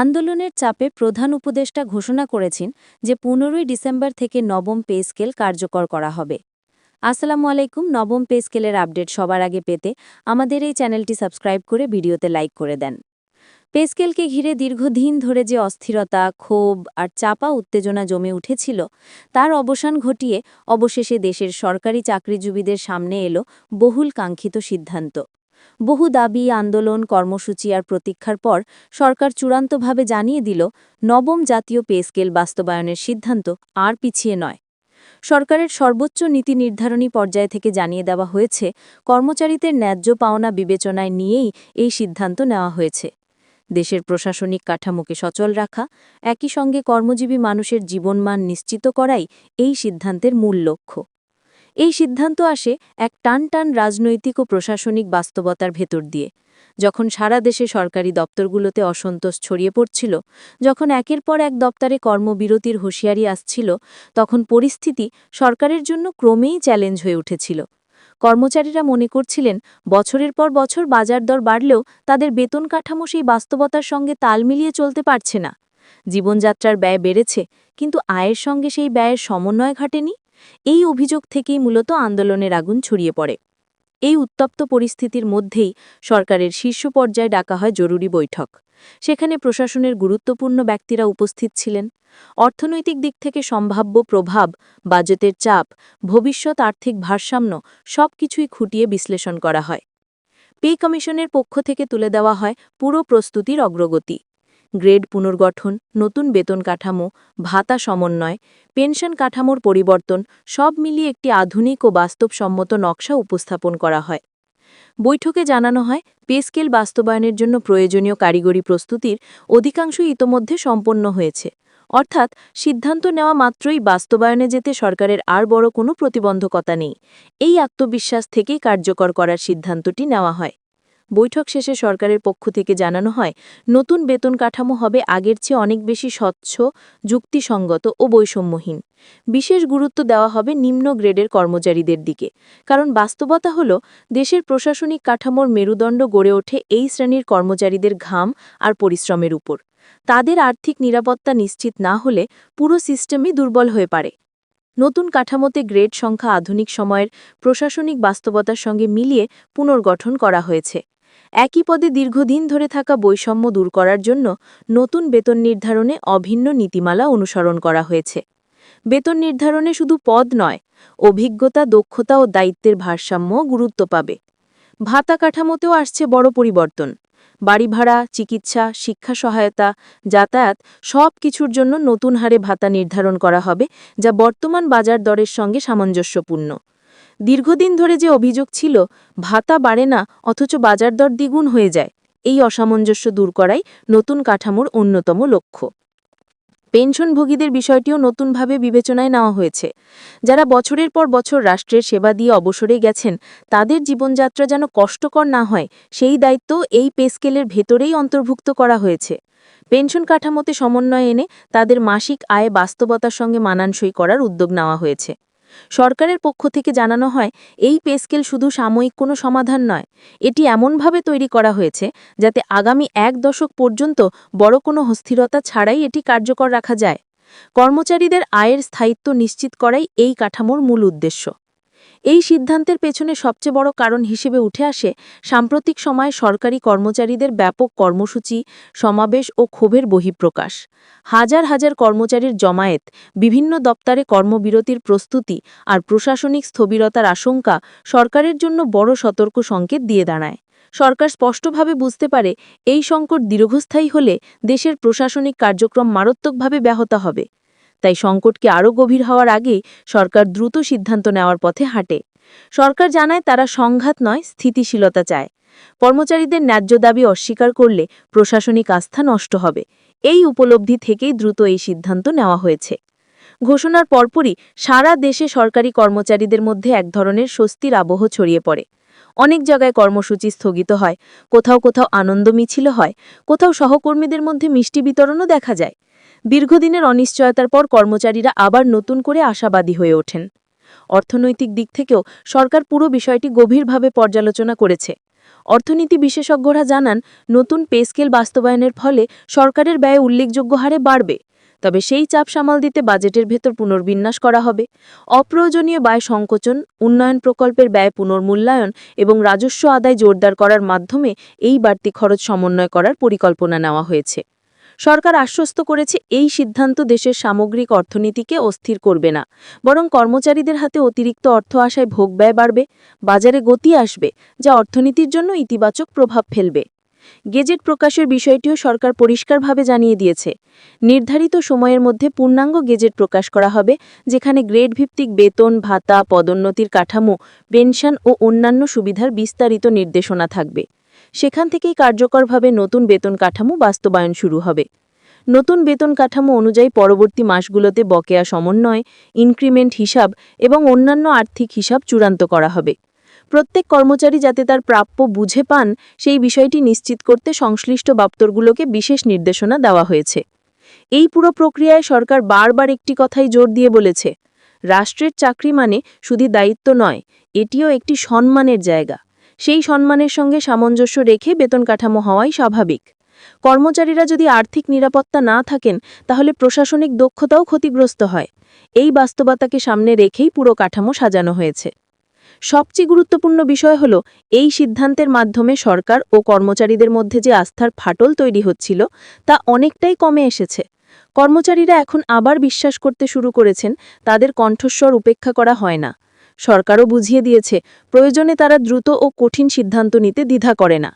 আন্দোলনের চাপে প্রধান উপদেষ্টা ঘোষণা করেছেন যে পনেরোই ডিসেম্বর থেকে নবম পে স্কেল কার্যকর করা হবে। আসসালামু আলাইকুম, নবম পে স্কেলের আপডেট সবার আগে পেতে আমাদের এই চ্যানেলটি সাবস্ক্রাইব করে ভিডিওতে লাইক করে দেন। পে স্কেলকে ঘিরে দীর্ঘদিন ধরে যে অস্থিরতা, ক্ষোভ আর চাপা উত্তেজনা জমে উঠেছিল, তার অবসান ঘটিয়ে অবশেষে দেশের সরকারি চাকরিজীবীদের সামনে এলো বহুল কাঙ্ক্ষিত সিদ্ধান্ত। বহু দাবি, আন্দোলন, কর্মসূচি আর প্রতীক্ষার পর সরকার চূড়ান্তভাবে জানিয়ে দিল, নবম জাতীয় পে স্কেল বাস্তবায়নের সিদ্ধান্ত আর পিছিয়ে নয়। সরকারের সর্বোচ্চ নীতি নির্ধারণী পর্যায় থেকে জানিয়ে দেওয়া হয়েছে, কর্মচারীদের ন্যায্য পাওনা বিবেচনায় নিয়েই এই সিদ্ধান্ত নেওয়া হয়েছে। দেশের প্রশাসনিক কাঠামোকে সচল রাখা, একই সঙ্গে কর্মজীবী মানুষের জীবনমান নিশ্চিত করাই এই সিদ্ধান্তের মূল লক্ষ্য। এই সিদ্ধান্ত আসে এক টান টান রাজনৈতিক ও প্রশাসনিক বাস্তবতার ভেতর দিয়ে। যখন সারা দেশে সরকারি দপ্তরগুলোতে অসন্তোষ ছড়িয়ে পড়ছিল, যখন একের পর এক দপ্তরে কর্মবিরতির হুঁশিয়ারি আসছিল, তখন পরিস্থিতি সরকারের জন্য ক্রমেই চ্যালেঞ্জ হয়ে উঠেছিল। কর্মচারীরা মনে করছিলেন, বছরের পর বছর বাজার দর বাড়লেও তাদের বেতন কাঠামো সেই বাস্তবতার সঙ্গে তাল মিলিয়ে চলতে পারছে না। জীবনযাত্রার ব্যয় বেড়েছে, কিন্তু আয়ের সঙ্গে সেই ব্যয়ের সমন্বয় ঘটেনি। এই অভিযোগ থেকেই মূলত আন্দোলনের আগুন ছড়িয়ে পড়ে। এই উত্তপ্ত পরিস্থিতির মধ্যেই সরকারের শীর্ষ পর্যায়ে ডাকা হয় জরুরি বৈঠক। সেখানে প্রশাসনের গুরুত্বপূর্ণ ব্যক্তিরা উপস্থিত ছিলেন। অর্থনৈতিক দিক থেকে সম্ভাব্য প্রভাব, বাজেটের চাপ, ভবিষ্যৎ আর্থিক ভারসাম্য সবকিছুই খুঁটিয়ে বিশ্লেষণ করা হয়। পে কমিশনের পক্ষ থেকে তুলে দেওয়া হয় পুরো প্রস্তুতির অগ্রগতি। গ্রেড পুনর্গঠন, নতুন বেতন কাঠামো, ভাতা সমন্বয়, পেনশন কাঠামোর পরিবর্তন, সব মিলিয়ে একটি আধুনিক ও বাস্তবসম্মত নকশা উপস্থাপন করা হয়। বৈঠকে জানানো হয় পেস্কেল বাস্তবায়নের জন্য প্রয়োজনীয় কারিগরি প্রস্তুতির অধিকাংশই ইতোমধ্যে সম্পন্ন হয়েছে। অর্থাৎ, সিদ্ধান্ত নেওয়া মাত্রই বাস্তবায়নে যেতে সরকারের আর বড় কোনো প্রতিবন্ধকতা নেই। এই আত্মবিশ্বাস থেকেই কার্যকর করার সিদ্ধান্তটি নেওয়া হয়। বৈঠক শেষে সরকারের পক্ষ থেকে জানানো হয়, নতুন বেতন কাঠামো হবে আগের চেয়ে অনেক বেশি স্বচ্ছ, যুক্তিসঙ্গত ও বৈষম্যহীন। বিশেষ গুরুত্ব দেওয়া হবে নিম্ন গ্রেডের কর্মচারীদের দিকে। কারণ বাস্তবতা হল, দেশের প্রশাসনিক কাঠামোর মেরুদণ্ড গড়ে ওঠে এই শ্রেণির কর্মচারীদের ঘাম আর পরিশ্রমের উপর। তাদের আর্থিক নিরাপত্তা নিশ্চিত না হলে পুরো সিস্টেমই দুর্বল হয়ে পারে নতুন কাঠামোতে গ্রেড সংখ্যা আধুনিক সময়ের প্রশাসনিক বাস্তবতার সঙ্গে মিলিয়ে পুনর্গঠন করা হয়েছে। একই পদে দীর্ঘদিন ধরে থাকা বৈষম্য দূর করার জন্য নতুন বেতন নির্ধারণে অভিন্ন নীতিমালা অনুসরণ করা হয়েছে। বেতন নির্ধারণে শুধু পদ নয়, অভিজ্ঞতা, দক্ষতা ও দায়িত্বের ভারসাম্য গুরুত্ব পাবে। ভাতা কাঠামোতেও আসছে বড় পরিবর্তন। বাড়ি ভাড়া, চিকিৎসা, শিক্ষা সহায়তা, যাতায়াত সব কিছুর জন্য নতুন হারে ভাতা নির্ধারণ করা হবে, যা বর্তমান বাজার দরের সঙ্গে সামঞ্জস্যপূর্ণ। দীর্ঘদিন ধরে যে অভিযোগ ছিল, ভাতা বাড়ে না, অথচ বাজার দর দ্বিগুণ হয়ে যায়, এই অসামঞ্জস্য দূর করাই নতুন কাঠামোর অন্যতম লক্ষ্য। পেনশনভোগীদের বিষয়টিও নতুনভাবে বিবেচনায় নেওয়া হয়েছে। যারা বছরের পর বছর রাষ্ট্রের সেবা দিয়ে অবসরে গেছেন, তাদের জীবনযাত্রা যেন কষ্টকর না হয়, সেই দায়িত্ব এই পেস্কেলের ভেতরেই অন্তর্ভুক্ত করা হয়েছে। পেনশন কাঠামোতে সমন্বয় এনে তাদের মাসিক আয় বাস্তবতার সঙ্গে মানানসই করার উদ্যোগ নেওয়া হয়েছে। সরকারের পক্ষ থেকে জানানো হয়, এই পেস্কেল শুধু সাময়িক কোনো সমাধান নয়, এটি এমনভাবে তৈরি করা হয়েছে যাতে আগামী এক দশক পর্যন্ত বড় কোনো অস্থিরতা ছাড়াই এটি কার্যকর রাখা যায়। কর্মচারীদের আয়ের স্থায়িত্ব নিশ্চিত করাই এই কাঠামোর মূল উদ্দেশ্য। এই সিদ্ধান্তের পেছনে সবচেয়ে বড় কারণ হিসেবে উঠে আসে সাম্প্রতিক সময়ে সরকারি কর্মচারীদের ব্যাপক কর্মসূচি, সমাবেশ ও ক্ষোভের বহিঃপ্রকাশ। হাজার হাজার কর্মচারীর জমায়েত, বিভিন্ন দপ্তরে কর্মবিরতির প্রস্তুতি আর প্রশাসনিক স্থবিরতার আশঙ্কা সরকারের জন্য বড় সতর্ক সংকেত দিয়ে দাঁড়ায়। সরকার স্পষ্টভাবে বুঝতে পারে এই সংকট দীর্ঘস্থায়ী হলে দেশের প্রশাসনিক কার্যক্রম মারাত্মকভাবে ব্যাহত হবে। তাই সংকটকে আরও গভীর হওয়ার আগেই সরকার দ্রুত সিদ্ধান্ত নেওয়ার পথে হাঁটে। সরকার জানায় তারা সংঘাত নয়, স্থিতিশীলতা চায়। কর্মচারীদের ন্যায্য দাবি অস্বীকার করলে প্রশাসনিক আস্থা নষ্ট হবে। এই উপলব্ধি থেকেই দ্রুত এই সিদ্ধান্ত নেওয়া হয়েছে। ঘোষণার পরপরই সারা দেশে সরকারি কর্মচারীদের মধ্যে এক ধরনের স্বস্তির আবহ ছড়িয়ে পড়ে। অনেক জায়গায় কর্মসূচি স্থগিত হয়, কোথাও কোথাও আনন্দ মিছিল হয়, কোথাও সহকর্মীদের মধ্যে মিষ্টি বিতরণও দেখা যায়। দীর্ঘদিনের অনিশ্চয়তার পর কর্মচারীরা আবার নতুন করে আশাবাদী হয়ে ওঠেন। অর্থনৈতিক দিক থেকেও সরকার পুরো বিষয়টি গভীরভাবে পর্যালোচনা করেছে। অর্থনীতি বিশেষজ্ঞরা জানান, নতুন পে স্কেল বাস্তবায়নের ফলে সরকারের ব্যয় উল্লেখযোগ্য হারে বাড়বে। তবে সেই চাপ সামাল দিতে বাজেটের ভেতর পুনর্বিন্যাস করা হবে। অপ্রয়োজনীয় ব্যয় সংকোচন, উন্নয়ন প্রকল্পের ব্যয় পুনর্মূল্যায়ন এবং রাজস্ব আদায় জোরদার করার মাধ্যমে এই বাড়তি খরচ সমন্বয় করার পরিকল্পনা নেওয়া হয়েছে। সরকার আশ্বস্ত করেছে এই সিদ্ধান্ত দেশের সামগ্রিক অর্থনীতিকে অস্থির করবে না। বরং কর্মচারীদের হাতে অতিরিক্ত অর্থ আসায় ভোগ ব্যয় বাড়বে, বাজারে গতি আসবে, যা অর্থনীতির জন্য ইতিবাচক প্রভাব ফেলবে। গেজেট প্রকাশের বিষয়টিও সরকার পরিষ্কারভাবে জানিয়ে দিয়েছে। নির্ধারিত সময়ের মধ্যে পূর্ণাঙ্গ গেজেট প্রকাশ করা হবে, যেখানে গ্রেড ভিত্তিক বেতন, ভাতা, পদোন্নতির কাঠামো, পেনশন ও অন্যান্য সুবিধার বিস্তারিত নির্দেশনা থাকবে। সেখান থেকেই কার্যকরভাবে নতুন বেতন কাঠামো বাস্তবায়ন শুরু হবে। নতুন বেতন কাঠামো অনুযায়ী পরবর্তী মাসগুলোতে বকেয়া সমন্বয়, ইনক্রিমেন্ট হিসাব এবং অন্যান্য আর্থিক হিসাব চূড়ান্ত করা হবে। প্রত্যেক কর্মচারী যাতে তার প্রাপ্য বুঝে পান, সেই বিষয়টি নিশ্চিত করতে সংশ্লিষ্ট দপ্তরগুলোকে বিশেষ নির্দেশনা দেওয়া হয়েছে। এই পুরো প্রক্রিয়ায় সরকার বারবার একটি কথাই জোর দিয়ে বলেছে, রাষ্ট্রের চাকরি মানে শুধু দায়িত্ব নয়, এটিও একটি সম্মানের জায়গা। সেই সম্মানের সঙ্গে সামঞ্জস্য রেখে বেতন কাঠামো হওয়াই স্বাভাবিক। কর্মচারীরা যদি আর্থিক নিরাপত্তা না থাকেন, তাহলে প্রশাসনিক দক্ষতাও ক্ষতিগ্রস্ত হয়। এই বাস্তবতাকে সামনে রেখেই পুরো কাঠামো সাজানো হয়েছে। সবচেয়ে গুরুত্বপূর্ণ বিষয় হল, এই সিদ্ধান্তের মাধ্যমে সরকার ও কর্মচারীদের মধ্যে যে আস্থার ফাটল তৈরি হচ্ছিল, তা অনেকটাই কমে এসেছে। কর্মচারীরা এখন আবার বিশ্বাস করতে শুরু করেছেন, তাদের কণ্ঠস্বর উপেক্ষা করা হয় না। সরকারও বুঝিয়ে দিয়েছে, প্রয়োজনে তারা দ্রুত ও কঠিন সিদ্ধান্ত নিতে দ্বিধা করে না।